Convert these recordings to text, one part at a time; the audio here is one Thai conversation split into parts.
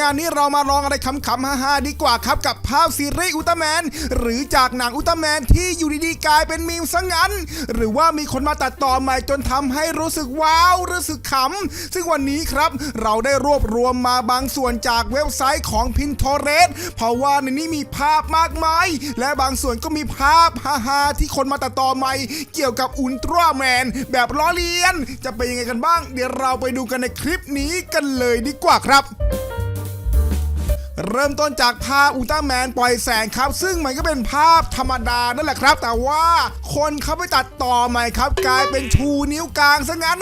งานนี้เรามาลองอะไรขำๆฮาๆดีกว่าครับกับภาพซีรีส์อุลตร้าแมน หรือจากหนังอุลตร้าแมนที่อยู่ดีๆกลายเป็นมีมซะงั้น หรือว่ามีคนมาตัดต่อใหม่จนทำให้รู้สึกว้าวรู้สึกขำซึ่งวันนี้ครับเราได้รวบรวมมาบางส่วนจากเว็บไซต์ของ Pinterest เพราะว่าในนี้มีภาพมากมาย และบางส่วนก็มีภาพฮาๆที่คนมาตัดต่อใหม่ เกี่ยวกับอุลตร้าแมนแบบล้อเลียน จะเป็นยังไงกันบ้าง เดี๋ยวเราไปดูกันในคลิปนี้กันเลยดีกว่าครับ เริ่มต้นจากภาพอุลตร้าแมนปล่อยแสงครับ ซึ่งมันก็เป็นภาพธรรมดานั่นแหละครับ แต่ว่าคนเขาไปตัดต่อใหม่ครับ กลายเป็นชูนิ้วกลางซะงั้น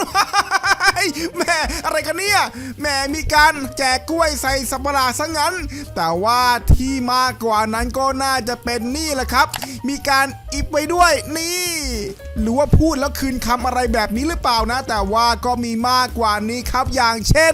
แม่อะไรกันเนี่ยแม่มีการแจกกล้วยใส่สับปะรดซะงั้น แต่ว่าที่มากกว่านั้นก็น่าจะเป็นนี่แหละครับ มีการอิบไว้ด้วยนี่ หรือว่าพูดแล้วคืนคำอะไรแบบนี้หรือเปล่านะ แต่ว่าก็มีมากกว่านี้ครับอย่างเช่น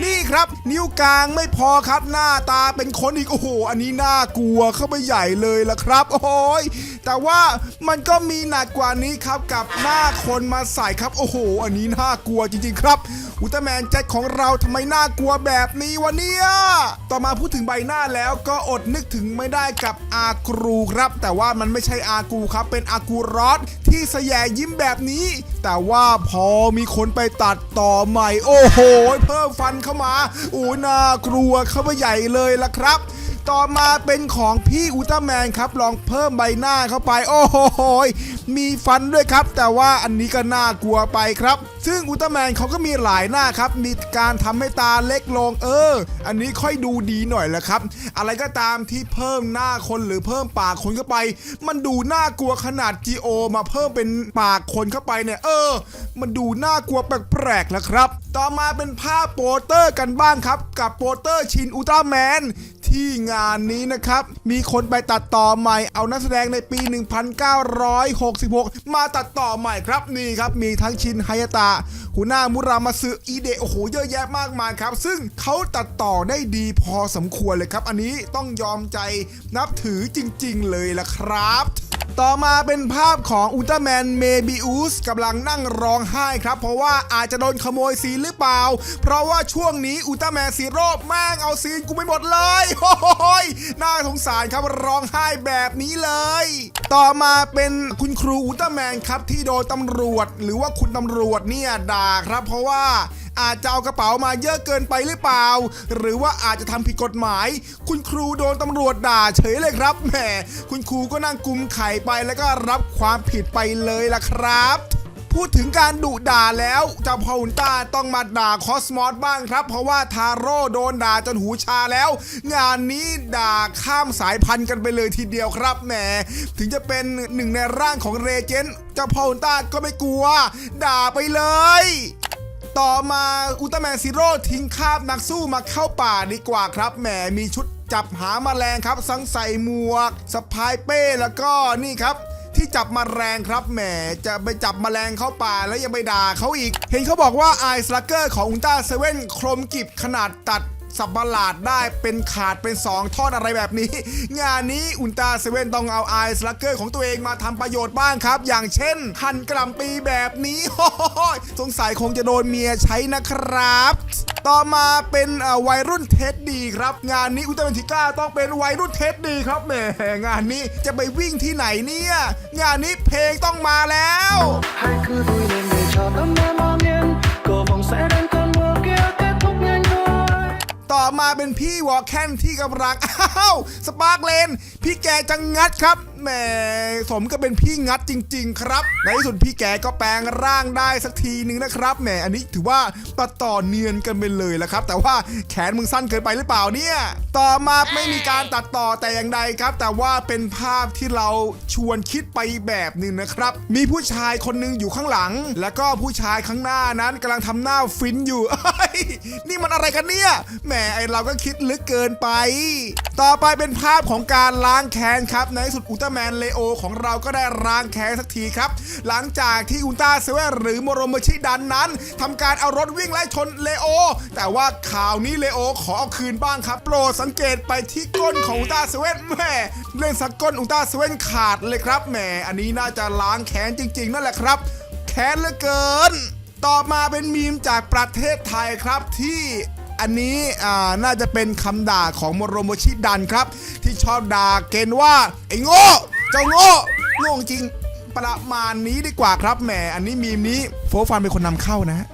นี่ครับ นิ้วกลางไม่พอครับหน้าตาเป็นคนอีกโอ้โห อันนี้น่ากลัวเข้าไปใหญ่เลยละครับโอ้ยแต่ว่ามันก็มีหนักกว่านี้ครับกับหน้าคนมาใส่ครับโอ้โห อันนี้น่ากลัวจริงๆครับอุลตร้าแมนแจ็คของเราทำไมน่ากลัวแบบนี้วะเนี่ยต่อมาพูดถึงใบหน้าแล้วก็อดนึกถึงไม่ได้กับอากูรูครับ แต่ว่ามันไม่ใช่อากูครับ เป็นอากูรอสที่แสยยิ้มแบบนี้ แต่ว่าพอมีคนไปตัดต่อใหม่ โอ้โห เพิ่มฟันเข้ามาโอ้น่ากลัวเข้าไปใหญ่เลยล่ะครับ ต่อมาเป็นของพี่อุลตร้าแมนครับ ลองเพิ่มใบหน้าเข้าไป โอ้โหมีฟันด้วยครับ แต่ว่าอันนี้ก็น่ากลัวไปครับ ซึ่งอุลตร้าแมนเขาก็มีหลายหน้าครับ มีการทำให้ตาเล็กลงเออ อันนี้ค่อยดูดีหน่อยแหละครับ อะไรก็ตามที่เพิ่มหน้าคนหรือเพิ่มปากคนเข้าไป มันดูน่ากลัวขนาด GO มาเพิ่มเป็นปากคนเข้าไปเนี่ย เออ มันดูน่ากลัวแปลกๆแล้วครับ ต่อมาเป็นภาพโปสเตอร์กันบ้างครับ กับโปสเตอร์ชินอุลตร้าแมน ที่งานนี้นะครับ มีคนไปตัดต่อใหม่เอานักแสดงในปี 1966 มาตัดต่อใหม่ครับนี่ครับ มีทั้งชินไฮยตะหัวหน้ามุรามาซึอีเดะโอ้โหเยอะแยะมากมายครับ ซึ่งเขาตัดต่อได้ดีพอสมควรเลยครับ อันนี้ต้องยอมใจนับถือจริง ๆ เลยล่ะครับ ต่อมาเป็นภาพของอุลตร้าแมนเมบิอุสกำลังนั่งร้องไห้ครับ เพราะว่าอาจจะโดนขโมยซีนหรือเปล่า เพราะว่าช่วงนี้อุลตร้าแมนซีโร่แม่งเอาซีนกูไม่หมดเลยโอ้ยน่าสงสารครับร้องไห้แบบนี้เลย ต่อมาเป็นคุณครูอุลตร้าแมนครับที่โดนตำรวจ หรือว่าคุณตำรวจเนี่ยด่าครับ เพราะว่า อาจจะเอากระเป๋ามาเยอะเกินไปหรือเปล่า หรือว่าอาจจะทำผิดกฎหมาย คุณครูโดนตำรวจด่าเฉยเลยครับแหมคุณครูก็นั่งกุมไข่ไปแล้วก็รับความผิดไปเลยล่ะครับพูดถึงการดุด่าแล้วเจ้าพ่ออุลตร้าต้องมาด่าคอสมอสบ้างครับ เพราะว่าทาโร่โดนด่าจนหูชาแล้ว งานนี้ด่าข้ามสายพันธุ์กันไปเลยทีเดียวครับแหมถึงจะเป็นหนึ่งในร่างของเรเจนต์เจ้าพ่ออุลตร้าก็ไม่กลัว ด่าไปเลย ต่อมาอุลตร้าแมนซีโร่ทิ้งคาบนักสู้มาเข้าป่าดีกว่าครับแหมมีชุดจับหามาแมลงครับสังใส่หมวกสะพายเป้แล้วก็นี่ครับที่จับมาแรงครับแหมจะไปจับมแมลงเข้าป่าแล้วยังไปด่าเขาอีก เห็นเขาบอกว่าไอสลักเกอร์ของอุลตร้าเซเว่นโครมกิบขนาดตัด สับประหลาดได้เป็นขาดเป็น 2ท่อนอะไรแบบนี้ งานนี้อุลตราเซเว่นต้องเอาไอสลักเกอร์ของตัวเองมาทำประโยชน์บ้างครับ อย่างเช่น หั่นกล่ำปีแบบนี้สงสัยคงจะโดนเมียใช้นะครับ ต่อมาเป็นวัยรุ่นเท็ดดีครับ งานนี้อุลตราแมนทิก้าต้องเป็นวัยรุ่นเท็ดดีครับแหมงานนี้จะไปวิ่งที่ไหนเนี่ย งานนี้เพลงต้องมาแล้ว เป็นพี่วอลแคนที่กำลังอ้าวสปาร์กเลน พี่แกจะงัดครับ แหมสมก็เป็นพี่งัดจริง ๆ ครับ ในที่สุดพี่แกก็แปลงร่างได้สักทีหนึ่งนะครับแหมอันนี้ถือว่าตัดต่อเนียนกันไปเลยละครับ แต่ว่าแขนมึงสั้นเกินไปหรือเปล่าเนี่ย ต่อมาไม่มีการตัดต่อแต่อย่างใดครับ แต่ว่าเป็นภาพที่เราชวนคิดไปแบบหนึ่งนะครับ มีผู้ชายคนหนึงอยู่ข้างหลัง แล้วก็ผู้ชายข้างหน้านั้นกำลังทำหน้าฟินอยู่ นี่มันอะไรกันเนี่ยแหมไอเราก็คิดลึกเกินไป ต่อไปเป็นภาพของการล้างแค้นครับในที่สุดอุลตร้าแมนเลโอของเราก็ได้ล้างแค้นสักทีครับ หลังจากที่อุลตร้าเซเว่นหรือโมโรมชิดันนั้นทำการเอารถวิ่งไล่ชนเลโอ แต่ว่าข่าวนี้เลโอขอเอาคืนบ้างครับ โปรดสังเกตไปที่ก้นของอุลตร้าเซเว่นแหม่เล่นสักก้นอุลตร้าเซเว่นขาดเลยครับแหมอันนี้น่าจะล้างแค้นจริง ๆ นั่นแหละครับ แค้นเหลือเกิน ต่อมาเป็นมีมจากประเทศไทยครับที่ อันนี้อ่าน่าจะเป็นคำด่าของโมโรโมชิดันครับ ที่ชอบด่าเกนว่าไอ้โง่เจ้าโง่โง่จริงประมาณนี้ดีกว่าครับแหมอันนี้มีมนี้โฟร์ฟันเป็นคนนำเข้านะ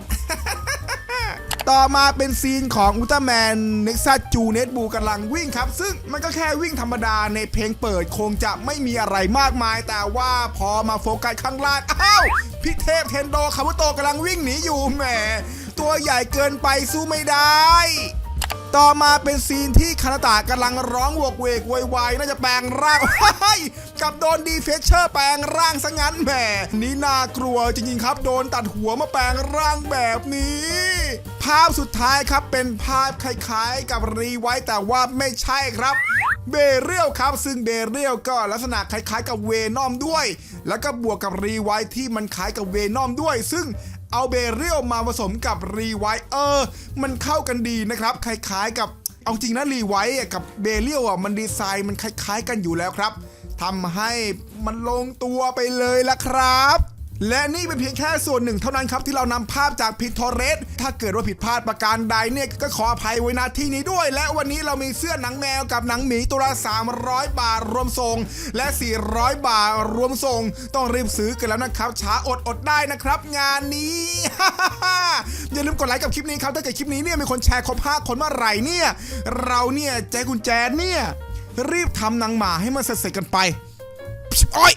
ต่อมาเป็นซีนของอุลตร้าแมนเน็กซัสจูเนตบูกำลังวิ่งครับ ซึ่งมันก็แค่วิ่งธรรมดาในเพลงเปิดคงจะไม่มีอะไรมากมาย แต่ว่าพอมาโฟกัสข้างล่างอ้าวพี่เทพเทนโดคาบุโตกำลังวิ่งหนีอยู่แหมตัวใหญ่เกินไปสู้ไม่ได้ ต่อมาเป็นซีนที่คานาตากำลังร้องวกเวกโวยวายน่าจะแปลงร่างกับโดนดีเฟเชอร์แปลงร่างซะงั้นแหมนี่น่ากลัวจริงๆครับ โดนตัดหัวมาแปลงร่างแบบนี้ ภาพสุดท้ายครับเป็นภาพคล้ายๆ กับรีไวท์แต่ว่าไม่ใช่ครับเบเรียลครับ ซึ่งเบเรียลก็ลักษณะคล้ายๆ กับเวนอมด้วย แล้วก็บวกกับรีไวท์ที่มันคล้ายกับเวนอมด้วย ซึ่งเอาเบเรียลมาผสมกับรีไวท์เออ มันเข้ากันดีนะครับ คล้ายๆ กับเอาจริงนะรีไวท์กับเบเรียลอะมันดีไซน์มันคล้ายๆ กันอยู่แล้วครับทำให้มันลงตัวไปเลยละครับ และนี่เป็นเพียงแค่ส่วนหนึ่งเท่านั้นครับที่เรานำภาพจากพิทอเรส ถ้าเกิดว่าผิดพลาดประการใดเนี่ยก็ขออภัยไว้ณที่นี้ด้วย และวันนี้เรามีเสื้อหนังแมวกับหนังหมีตัวละ300 บาทรวมส่ง และ 400 บาทรวมส่ง ต้องรีบซื้อกันแล้วนะครับช้าอดอดได้นะครับ งานนี้ อย่าลืมกดไลค์กับคลิปนี้ครับถ้าเกิดคลิปนี้เนี่ยมีคนแชร์ครบ5คนเมื่อไหร่เนี่ยเราเนี่ยใจกุญแจเนี่ยรีบทำหนังหมาให้มันเสร็จๆกันไปโอ้ย